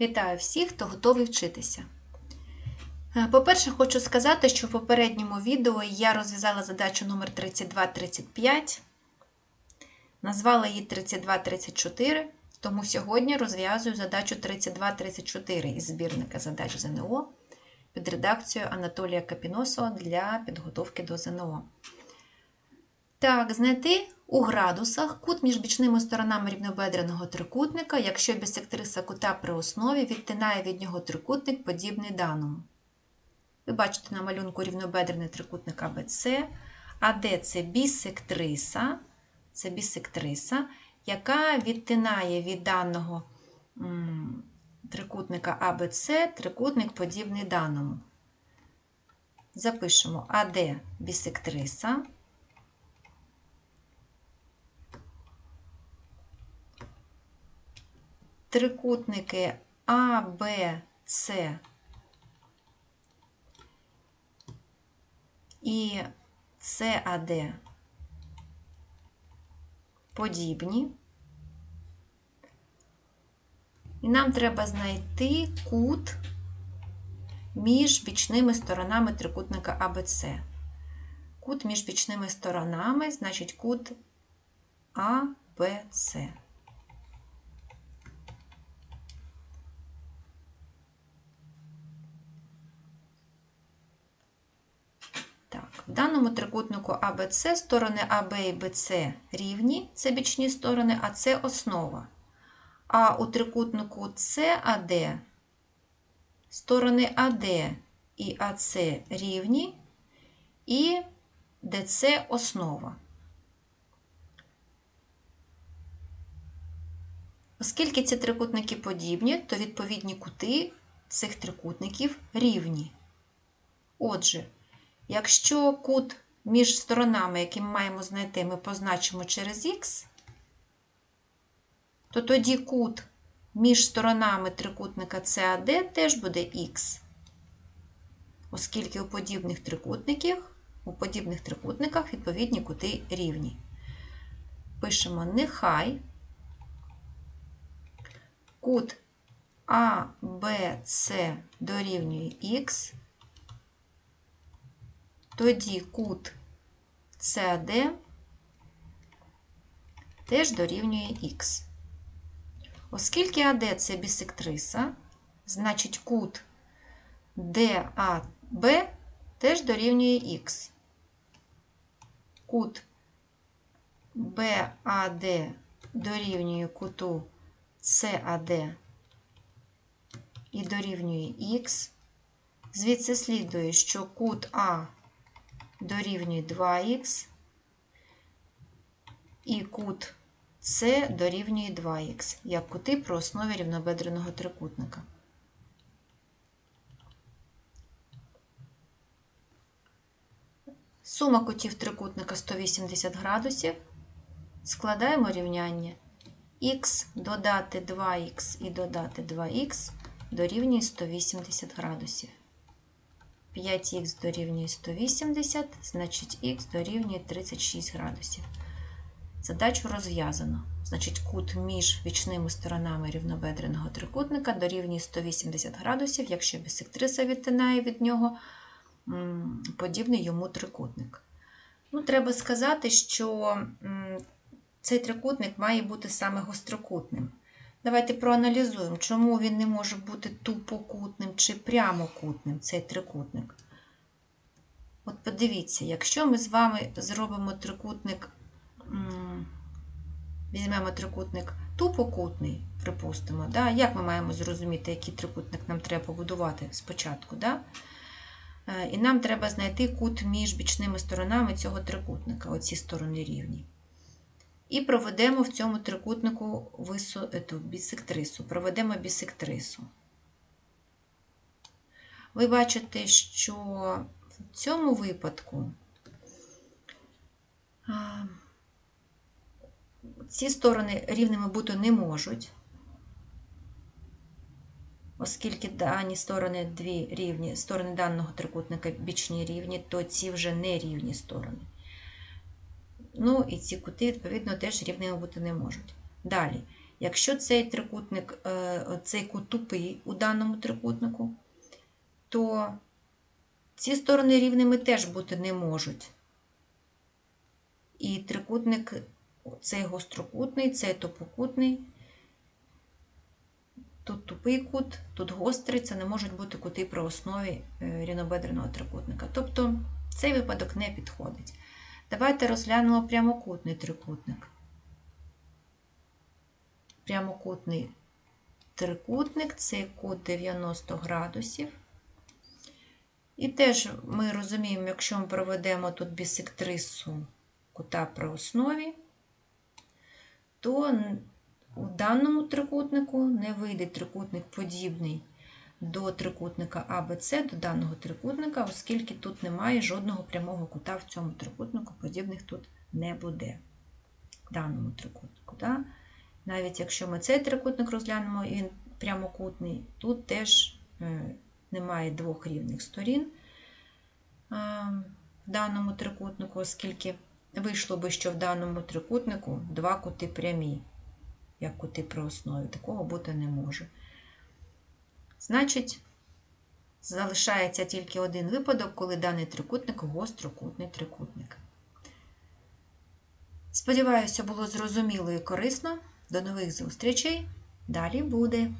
Вітаю всіх, хто готовий вчитися. Е, По-перше, хочу сказати, що в попередньому відео я розв'язала задачу номер 3235, назвала її 3234, тому сьогодні розв'язую задачу 3234 із збірника задач ЗНО під редакцією Анатолія Капіносова для підготовки до ЗНО. Так, знайти у градусах кут між бічними сторонами рівнобедреного трикутника, якщо бісектриса кута при основі відтинає від нього трикутник, подібний даному. Ви бачите на малюнку рівнобедрений трикутник АБЦ, АД це бісектриса, це бісектриса, яка відтинає від даного трикутника АБЦ трикутник, подібний даному. Запишемо АД бісектриса. Трикутники А, Б, С і САД подібні. І нам треба знайти кут між бічними сторонами трикутника АБЦ. Кут між бічними сторонами, значить кут АБЦ. В даному трикутнику АБЦ сторони АБ і БЦ рівні, це бічні сторони, а це основа. А у трикутнику САД сторони АД і АЦ рівні, і ДЦ основа. Оскільки ці трикутники подібні, то відповідні кути цих трикутників рівні. Отже, Якщо кут між сторонами, який ми маємо знайти, ми позначимо через х, то тоді кут між сторонами трикутника CAD теж буде х. Оскільки у подібних трикутниках, у подібних трикутниках відповідні кути рівні. Пишемо нехай кут ABC дорівнює х. Тоді кут CD теж дорівнює х. Оскільки АД це бісектриса, значить кут DAB теж дорівнює х. Кут BAD дорівнює куту CAD і дорівнює х. Звідси слідує, що кут А дорівнює 2х, і кут С дорівнює 2х, як кути при основі рівнобедреного трикутника. Сума кутів трикутника 180 градусів. Складаємо рівняння х додати 2х і додати 2х дорівнює 180 градусів. 5х дорівнює 180, значить х дорівнює 36 градусів. Задачу розв'язано. Значить, кут між бічними сторонами рівнобедреного трикутника дорівнює 180 градусів, якщо бісектриса відтинає від нього подібний йому трикутник. Ну, Треба сказати, що цей трикутник має бути саме гострокутним. Давайте проаналізуємо, чому він не може бути тупокутним чи прямокутним, цей трикутник. От подивіться, якщо ми з вами зробимо трикутник, візьмемо трикутник тупокутний, припустимо, да? як ми маємо зрозуміти, який трикутник нам треба побудувати спочатку? Да? І нам треба знайти кут між бічними сторонами цього трикутника, оці сторони рівні. І проведемо в цьому трикутнику вису, ету, бісектрису. Проведемо бісектрису. Ви бачите, що в цьому випадку ці сторони рівними бути не можуть, оскільки дані сторони дві рівні, сторони даного трикутника бічні рівні, то ці вже не рівні сторони. Ну, і ці кути, відповідно, теж рівними бути не можуть. Далі, Якщо цей трикутник, е, цей кут тупий у даному трикутнику, то ці сторони рівними теж бути не можуть. І трикутник, цей гострокутний, цей тупокутний, тут тупий кут, тут гострий, це не можуть бути кути при основі е, рівнобедреного трикутника. Тобто цей випадок не підходить. Давайте розглянемо прямокутний трикутник. Прямокутний трикутник це кут 90 градусів. І теж ми розуміємо, якщо ми проведемо тут бісектрису кута при основі, то у даному трикутнику не вийде трикутник подібний до трикутника АБЦ, до даного трикутника, оскільки тут немає жодного прямого кута в цьому трикутнику, подібних тут не буде в даному трикутнику. Да? Навіть якщо ми цей трикутник розглянемо, він прямокутний, тут теж е, немає двох рівних сторін в даному трикутнику, оскільки вийшло би, що в даному трикутнику два кути прямі, як кути при основі. Такого бути не може. Значить, залишається тільки один випадок, коли даний трикутник гострокутний трикутник. Сподіваюся, було зрозуміло і корисно. До нових зустрічей. Далі буде.